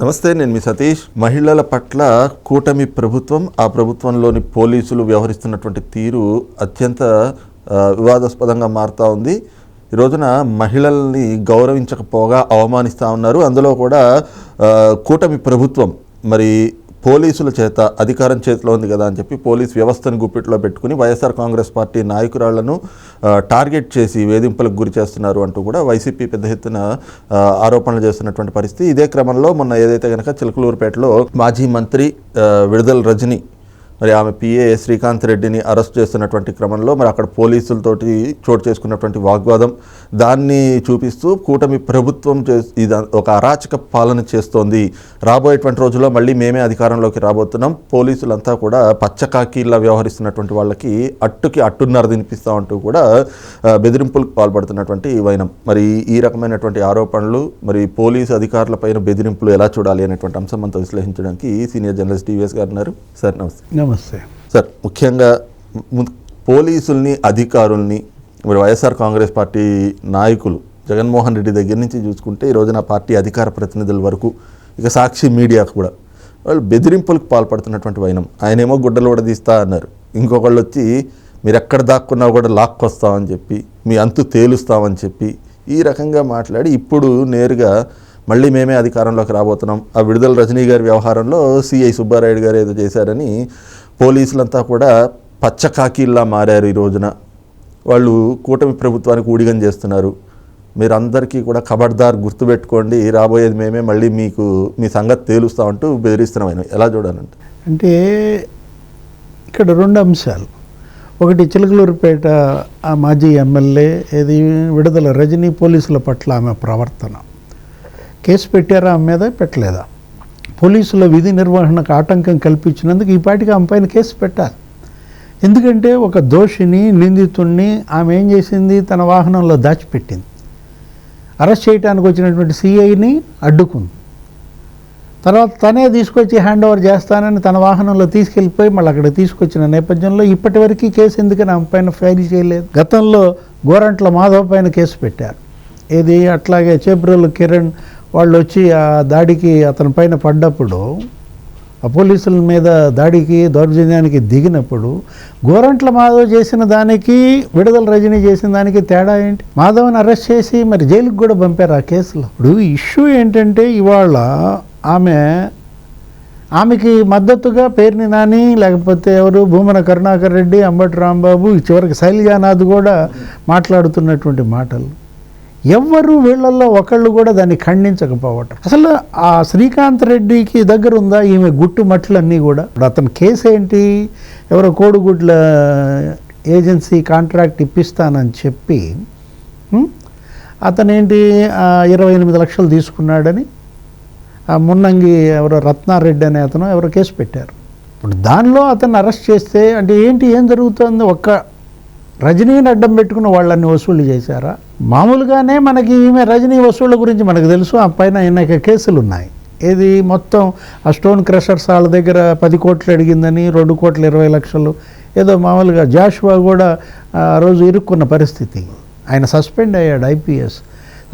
నమస్తే నేను మీ సతీష్. మహిళల పట్ల కూటమి ప్రభుత్వం ఆ ప్రభుత్వంలోని పోలీసులు వ్యవహరిస్తున్నటువంటి తీరు అత్యంత వివాదాస్పదంగా మారుతూ ఉంది. ఈ రోజున మహిళల్ని గౌరవించకపోగా అవమానిస్తూ ఉన్నారు. అందులో కూడా కూటమి ప్రభుత్వం మరి పోలీసుల చేత అధికారం చేతిలో ఉంది కదా అని చెప్పి పోలీస్ వ్యవస్థను గుప్పిట్లో పెట్టుకుని వైఎస్ఆర్ కాంగ్రెస్ పార్టీ నాయకురాళ్ళను టార్గెట్ చేసి వేధింపులకు గురి చేస్తున్నారు అంటూ కూడా వైసీపీ పెద్ద ఎత్తున ఆరోపణలు చేస్తున్నటువంటి పరిస్థితి. ఇదే క్రమంలో మొన్న ఏదైతే కనుక చిలకలూరుపేటలో మాజీ మంత్రి విడుదల రజని మరి ఆమె పిఏ శ్రీకాంత్ రెడ్డిని అరెస్ట్ చేస్తున్నటువంటి క్రమంలో మరి అక్కడ పోలీసులతోటి చోటు చేసుకున్నటువంటి వాగ్వాదం దాన్ని చూపిస్తూ కూటమి ప్రభుత్వం ఇది ఒక అరాచక పాలన చేస్తోంది. రాబోయేటువంటి రోజుల్లో మళ్ళీ మేమే అధికారంలోకి రాబోతున్నాం. పోలీసులంతా కూడా పచ్చకాకీలా వ్యవహరిస్తున్నటువంటి వాళ్ళకి అట్టుకి అట్టున్నర తినిపిస్తా అంటూ కూడా బెదిరింపులకు పాల్పడుతున్నటువంటి వైనం. మరి ఈ రకమైనటువంటి ఆరోపణలు మరి పోలీసు అధికారులపైన బెదిరింపులు ఎలా చూడాలి అనేటువంటి అంశం అంతా విశ్లేషించడానికి సీనియర్ జర్నలిస్ట్ టీవీఎస్ గారు ఉన్నారు. సార్ నమస్తే. నమస్తే. సార్ ముఖ్యంగా పోలీసుల్ని అధికారుల్ని మరి వైఎస్ఆర్ కాంగ్రెస్ పార్టీ నాయకులు జగన్మోహన్ రెడ్డి దగ్గర నుంచి చూసుకుంటే ఈ రోజున పార్టీ అధికార ప్రతినిధుల వరకు ఇక సాక్షి మీడియా కూడా వాళ్ళు బెదిరింపులకు పాల్పడుతున్నటువంటి వైనం. ఆయనేమో గుడ్డలు కూడా తీస్తా అన్నారు. ఇంకొకళ్ళు వచ్చి మీరు ఎక్కడ దాక్కున్నా కూడా లాక్కొస్తామని చెప్పి మీ అంతు తేలుస్తామని చెప్పి ఈ రకంగా మాట్లాడి ఇప్పుడు నేరుగా మళ్ళీ మేమే అధికారంలోకి రాబోతున్నాం. ఆ విడుదల రజనీ గారి వ్యవహారంలో సిఐ సుబ్బారాయుడు గారు ఏదో చేశారని పోలీసులంతా కూడా పచ్చకాకీల్లా మారారు ఈ రోజున. వాళ్ళు కూటమి ప్రభుత్వానికి ఊడిగం చేస్తున్నారు. మీరందరికీ కూడా ఖబర్దార్ గుర్తుపెట్టుకోండి. రాబోయేది మేమే మళ్ళీ మీకు మీ సంగతి తేలుస్తామంటూ బెదిరిస్తున్నాం. ఆయన ఎలా చూడాలంటే? అంటే ఇక్కడ రెండు అంశాలు. ఒకటి చిలకలూరుపేట ఆ మాజీ ఎమ్మెల్యే ఇది విడుదల రజనీ పోలీసుల పట్ల ఆమె ప్రవర్తన. కేసు పెట్టారా ఆమె మీద? పెట్టలేదా. పోలీసుల విధి నిర్వహణకు ఆటంకం కల్పించినందుకు ఈ పాటికి ఆమె పైన కేసు పెట్టాలి. ఎందుకంటే ఒక దోషిని నిందితుణ్ణి ఆమె ఏం చేసింది? తన వాహనంలో దాచిపెట్టింది. అరెస్ట్ చేయడానికి వచ్చినటువంటి సిఐని అడ్డుకుంది. తర్వాత తనే తీసుకొచ్చి హ్యాండ్ ఓవర్ చేస్తానని తన వాహనంలో తీసుకెళ్ళిపోయి మళ్ళీ అక్కడ తీసుకొచ్చిన నేపథ్యంలో ఇప్పటివరకు కేసు ఎందుకని ఆమె పైన ఫైల్ చేయలేదు? గతంలో గోరంట్ల మాధవ్ పైన కేసు పెట్టారు. ఏది? అట్లాగే చేబ్రోలు కిరణ్ వాళ్ళు వచ్చి ఆ దాడికి అతని పైన పడ్డప్పుడు ఆ పోలీసుల మీద దాడికి దౌర్జన్యానికి దిగినప్పుడు గోరంట్ల మాధవ్ చేసిన దానికి విడుదల రజనీ చేసిన దానికి తేడా ఏంటి? మాధవ్ని అరెస్ట్ చేసి మరి జైలుకి కూడా పంపారు ఆ కేసులో. ఇప్పుడు ఇష్యూ ఏంటంటే ఇవాళ ఆమె ఆమెకి మద్దతుగా పేర్ని నాని లేకపోతే ఎవరు? భూమన కరుణాకర్ రెడ్డి అంబటి రాంబాబు చివరికి శైలజానాథ్ కూడా మాట్లాడుతున్నటువంటి మాటలు. ఎవ్వరు వీళ్ళల్లో ఒకళ్ళు కూడా దాన్ని ఖండించకపోవటం. అసలు ఆ శ్రీకాంత్ రెడ్డికి దగ్గర ఉందా? ఈమె గుట్టు మట్లన్నీ కూడా. ఇప్పుడు అతని కేసు ఏంటి? ఎవరో కోడిగుడ్ల ఏజెన్సీ కాంట్రాక్ట్ ఇప్పిస్తానని చెప్పి అతనేంటి ఇరవై ఎనిమిది లక్షలు తీసుకున్నాడని ఆ మున్నంగి ఎవరో రత్నారెడ్డి అనే అతను ఎవరో కేసు పెట్టారు. ఇప్పుడు దానిలో అతన్ని అరెస్ట్ చేస్తే అంటే ఏంటి ఏం జరుగుతుంది? ఒక్క రజనీని అడ్డం పెట్టుకున్న వాళ్ళని వసూలు చేశారా? మామూలుగానే మనకి ఈమె రజనీ వసూళ్ళ గురించి మనకు తెలుసు. ఆ పైన అనేక కేసులు ఉన్నాయి ఏది మొత్తం ఆ స్టోన్ క్రషర్స్ వాళ్ళ దగ్గర పది కోట్లు అడిగిందని రెండు కోట్ల ఇరవై లక్షలు. ఏదో మామూలుగా జాషువా కూడా ఆ రోజు ఇరుక్కున్న పరిస్థితి. ఆయన సస్పెండ్ అయ్యాడు ఐపీఎస్.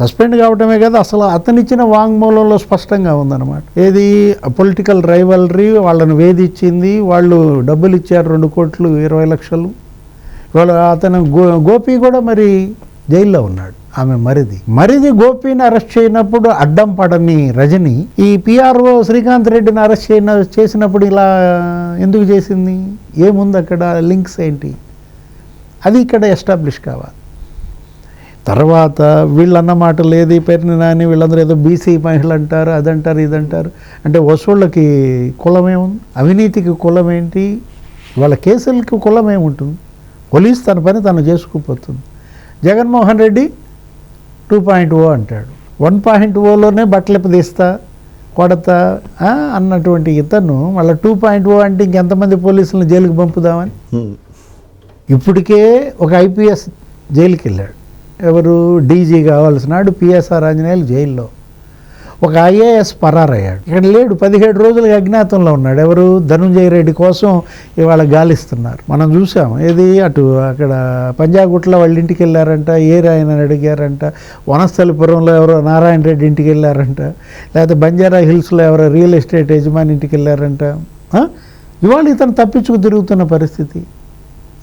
సస్పెండ్ కావటమే కదా అసలు అతనిచ్చిన వాంగ్మూలంలో స్పష్టంగా ఉందన్నమాట. ఏది పొలిటికల్ రైవలరీ వాళ్ళని వేధించింది వాళ్ళు డబ్బులు ఇచ్చారు రెండు కోట్లు ఇరవై లక్షలు. ఇవాళ అతను గో గోపి కూడా మరి జైల్లో ఉన్నాడు. ఆమె మరిది. మరిది గోపిని అరెస్ట్ చేయనప్పుడు అడ్డం పడని రజని ఈ పిఆర్ఓ శ్రీకాంత్ రెడ్డిని అరెస్ట్ చేయన చేసినప్పుడు ఇలా ఎందుకు చేసింది? ఏముంది అక్కడ? లింక్స్ ఏంటి? అది ఇక్కడ ఎస్టాబ్లిష్ కావాలి. తర్వాత వీళ్ళన్న మాట లేదు ఈ పేరుని నాని వీళ్ళందరూ ఏదో బీసీ మహిళ అంటారు అదంటారు ఇదంటారు. అంటే వసూళ్ళకి కులమేముంది అవినీతికి కులం ఏంటి వాళ్ళ కేసులకి కులమేముంటుంది పోలీస్ తన పని తను చేసుకుపోతుంది. Jaganmohan Reddy two point o అంటాడు. వన్ పాయింట్ ఓలోనే బట్టలు తీస్తా కొడతా అన్నటువంటి ఇతను మళ్ళీ టూ పాయింట్ ఓ అంటే ఇంకెంతమంది పోలీసులను జైలుకి పంపుదామని. ఇప్పటికే ఒక ఐపీఎస్ జైలుకి వెళ్ళాడు ఎవరు డీజీ కావాల్సినాడు పిఎస్ఆర్ ఆంజనేయులు జైల్లో. ఒక ఐఏఎస్ పరారయ్యాడు. ఇక్కడ లేడు పదిహేడు రోజులుగా అజ్ఞాతంలో ఉన్నాడు. ఎవరు? ధనుంజయ రెడ్డి కోసం ఇవాళ గాలిస్తున్నారు. మనం చూసాం. ఏది? అటు అక్కడ పంజాగుట్ల వాళ్ళ ఇంటికి వెళ్ళారంట ఏ రాయన అడిగారంట వనస్థలిపురంలో ఎవరో నారాయణ రెడ్డి ఇంటికి వెళ్ళారంట లేకపోతే బంజారా హిల్స్లో ఎవరో రియల్ ఎస్టేట్ యజమాని ఇంటికి వెళ్ళారంట. ఇవాళ ఇతను తప్పించుకు తిరుగుతున్న పరిస్థితి.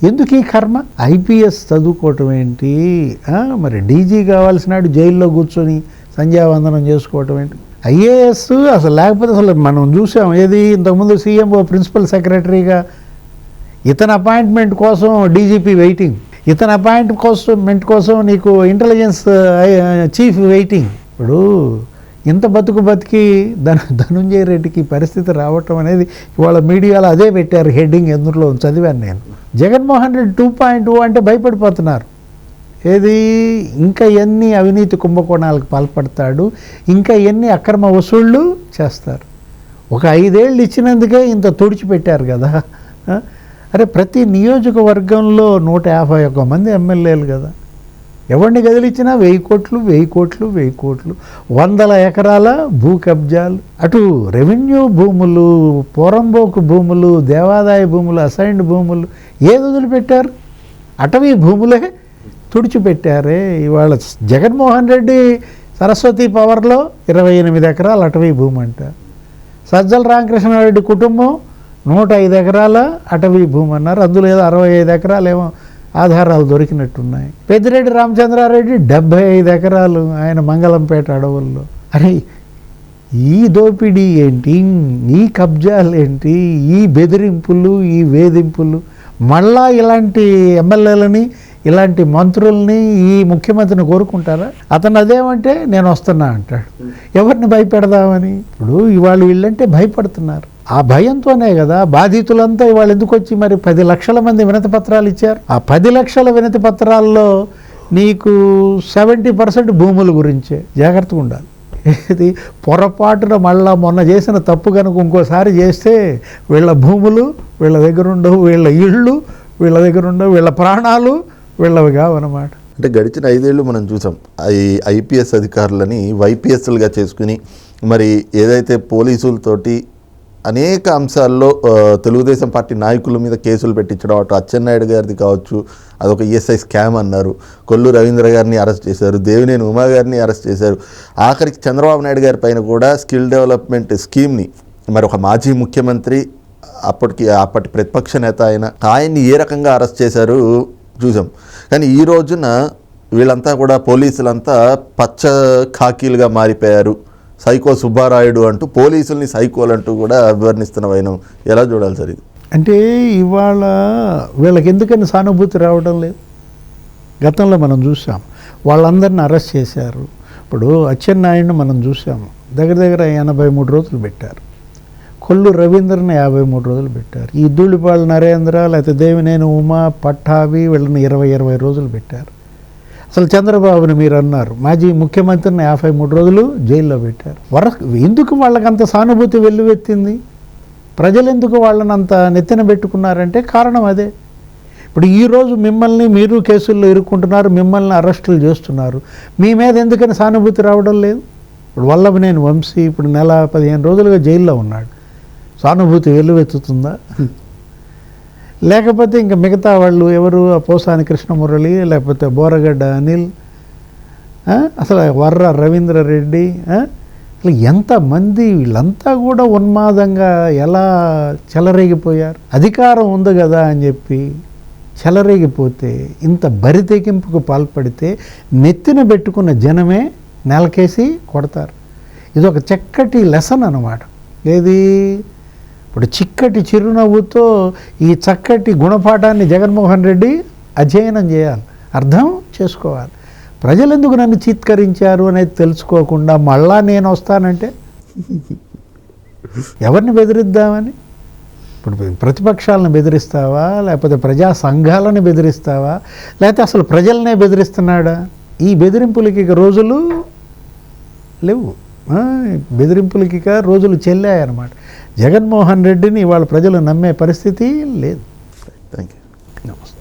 ఎందుకు ఈ కర్మ ఐపీఎస్ చదువుకోవటం ఏంటి? మరి డీజీ కావాల్సినాడు జైల్లో కూర్చొని సంధ్యావందనం చేసుకోవటం ఏంటి? ఐఏఎస్ అసలు లేకపోతే అసలు మనం చూసాం ఏది? ఇంతకుముందు సీఎంఓ ప్రిన్సిపల్ సెక్రటరీగా ఇతని అపాయింట్మెంట్ కోసం డీజీపీ వెయిటింగ్. ఇతని అపాయింట్ కోసమెంట్ కోసం నీకు ఇంటెలిజెన్స్ చీఫ్ వెయిటింగ్. ఇప్పుడు ఇంత బతుకు బతికి ధను ధనుంజయ రెడ్డికి పరిస్థితి రావటం అనేది ఇవాళ మీడియాలో అదే పెట్టారు హెడ్డింగ్ ఎందులో చదివాను నేను. Jaganmohan Reddy two point two అంటే భయపడిపోతున్నారు. ఏది? ఇంకా ఎన్ని అవినీతి కుంభకోణాలకు పాల్పడతాడు? ఇంకా ఎన్ని అక్రమ వసూళ్ళు చేస్తారు? ఒక ఐదేళ్ళు ఇచ్చినందుకే ఇంత తుడిచిపెట్టారు కదా. అరే ప్రతి నియోజకవర్గంలో నూట యాభై ఒక్క మంది ఎమ్మెల్యేలు కదా. ఎవరిని కదిలిచ్చినా వెయ్యి కోట్లు వెయ్యి కోట్లు వెయ్యి కోట్లు. వందల ఎకరాల భూ కబ్జాలు. అటు రెవెన్యూ భూములు పోరంబోకు భూములు దేవాదాయ భూములు అసైన్డ్ భూములు ఏది వదిలిపెట్టారు? అటవీ భూములే తుడిచిపెట్టారే. ఇవాళ జగన్మోహన్ రెడ్డి సరస్వతి పవర్లో ఇరవై ఎనిమిది ఎకరాలు అటవీ భూమి అంట. సజ్జల రామకృష్ణారెడ్డి కుటుంబం నూట ఐదు ఎకరాల అటవీ భూమి అన్నారు. అందులో ఏదో అరవై ఐదు ఎకరాలు ఏమో ఆధారాలు దొరికినట్టున్నాయి. పెద్దిరెడ్డి రామచంద్రారెడ్డి డెబ్భై ఐదు ఎకరాలు ఆయన మంగళంపేట అడవుల్లో. అరే ఈ దోపిడీ ఏంటి? ఈ కబ్జాలు ఏంటి? ఈ బెదిరింపులు ఈ వేధింపులు? మళ్ళా ఇలాంటి ఎమ్మెల్యేలని ఇలాంటి మంత్రుల్ని ఈ ముఖ్యమంత్రిని కోరుకుంటారా? అతను అదేమంటే నేను వస్తున్నా అంటాడు. ఎవరిని భయపెడదామని? ఇప్పుడు ఇవాళ వీళ్ళంటే భయపడుతున్నారు. ఆ భయంతోనే కదా బాధితులంతా ఇవాళ ఎందుకు వచ్చి మరి పది లక్షల మంది వినతి పత్రాలు ఇచ్చారు? ఆ పది లక్షల వినతి పత్రాల్లో నీకు సెవెంటీ పర్సెంట్ భూముల గురించే. జాగ్రత్తగా ఉండాలి. ఇది పొరపాటున మళ్ళా మొన్న చేసిన తప్పు కనుక ఇంకోసారి చేస్తే వీళ్ళ భూములు వీళ్ళ దగ్గర ఉండవు వీళ్ళ ఇళ్ళు వీళ్ళ దగ్గర ఉండవు వీళ్ళ ప్రాణాలు వీళ్ళవి కావన్నమాట అంటే గడిచిన ఐదేళ్ళు మనం చూసాం. ఐ ఐపీఎస్ అధికారులని వైపీఎస్లుగా చేసుకుని మరి ఏదైతే పోలీసులతోటి అనేక అంశాల్లో తెలుగుదేశం పార్టీ నాయకుల మీద కేసులు పెట్టించడం అటు అచ్చెన్నాయుడు గారిది కావచ్చు అదొక ఈఎస్ఐ స్కామ్ అన్నారు కొల్లు రవీంద్ర గారిని అరెస్ట్ చేశారు దేవినేని ఉమా గారిని అరెస్ట్ చేశారు. ఆఖరికి చంద్రబాబు నాయుడు గారి పైన కూడా స్కిల్ డెవలప్మెంట్ స్కీమ్ని మరి ఒక మాజీ ముఖ్యమంత్రి అప్పటికి అప్పటి ప్రతిపక్ష నేత ఆయన ఆయన్ని ఏ రకంగా అరెస్ట్ చేశారు చూసాం. కానీ ఈ రోజున వీళ్ళంతా కూడా పోలీసులంతా పచ్చ ఖాకీలుగా మారిపోయారు. సైకో సుబ్బారాయుడు అంటూ పోలీసుల్ని సైకోలు అంటూ కూడా వివరణిస్తున్న వైనం. ఎలా చూడాలి సార్ ఇది? అంటే ఇవాళ వీళ్ళకి ఎందుకని సానుభూతి రావడం లేదు? గతంలో మనం చూసాం. వాళ్ళందరిని అరెస్ట్ చేశారు. ఇప్పుడు అచ్చెన్నాయుడిని మనం చూసాము. దగ్గర దగ్గర ఎనభై మూడు రోజులు పెట్టారు. కొల్లు రవీంద్రని యాభై మూడు రోజులు పెట్టారు. ఈ ధూళిపాళ నరేంద్ర లేకపోతే దేవినేని ఉమా పట్టాభి వీళ్ళని ఇరవై ఇరవై రోజులు పెట్టారు. అసలు చంద్రబాబుని మీరు అన్నారు. మాజీ ముఖ్యమంత్రిని యాభై మూడు రోజులు జైల్లో పెట్టారు. వర ఎందుకు వాళ్ళకంత సానుభూతి వెల్లువెత్తింది? ప్రజలు ఎందుకు వాళ్ళని అంత నెత్తిన పెట్టుకున్నారంటే కారణం అదే. ఇప్పుడు ఈరోజు మిమ్మల్ని మీరు కేసుల్లో ఇరుక్కుంటున్నారు మిమ్మల్ని అరెస్టులు చేస్తున్నారు. మీ మీద ఎందుకని సానుభూతి రావడం లేదు? ఇప్పుడు వల్లభనేని వంశీ ఇప్పుడు నెల పదిహేను రోజులుగా జైల్లో ఉన్నాడు. సానుభూతి వెల్లువెత్తుతుందా లేకపోతే ఇంకా మిగతా వాళ్ళు ఎవరు? ఆ పోసాని కృష్ణమురళి లేకపోతే బోరగడ్డ అనిల్ అసలు వర్ర రవీంద్రరెడ్డి రెడ్డి అసలు ఎంతమంది వీళ్ళంతా కూడా ఉన్మాదంగా ఎలా చెలరేగిపోయారు? అధికారం ఉంది కదా అని చెప్పి చెలరేగిపోతే ఇంత బరితెగింపుకు పాల్పడితే నెత్తిన పెట్టుకున్న జనమే నెలకేసి కొడతారు. ఇది ఒక చక్కటి లెసన్ అన్నమాట. ఏది? ఇప్పుడు చిక్కటి చిరునవ్వుతో ఈ చక్కటి గుణపాఠాన్ని జగన్మోహన్ రెడ్డి అధ్యయనం చేయాలి. అర్థం చేసుకోవాలి. ప్రజలు ఎందుకు నన్ను చీత్కరించారు అనేది తెలుసుకోకుండా మళ్ళా నేను వస్తానంటే? ఎవరిని బెదిరిద్దామని? ఇప్పుడు ప్రతిపక్షాలను బెదిరిస్తావా? లేకపోతే ప్రజా సంఘాలను బెదిరిస్తావా? లేకపోతే అసలు ప్రజలనే బెదిరిస్తున్నాడా? ఈ బెదిరింపులకి ఇక రోజులు లేవు. బెదిరింపులకి ఇక రోజులు చెల్లాయన్నమాట. జగన్మోహన్ రెడ్డిని ఇవాళ ప్రజలు నమ్మే పరిస్థితి లేదు. థ్యాంక్ యూ నమస్తే.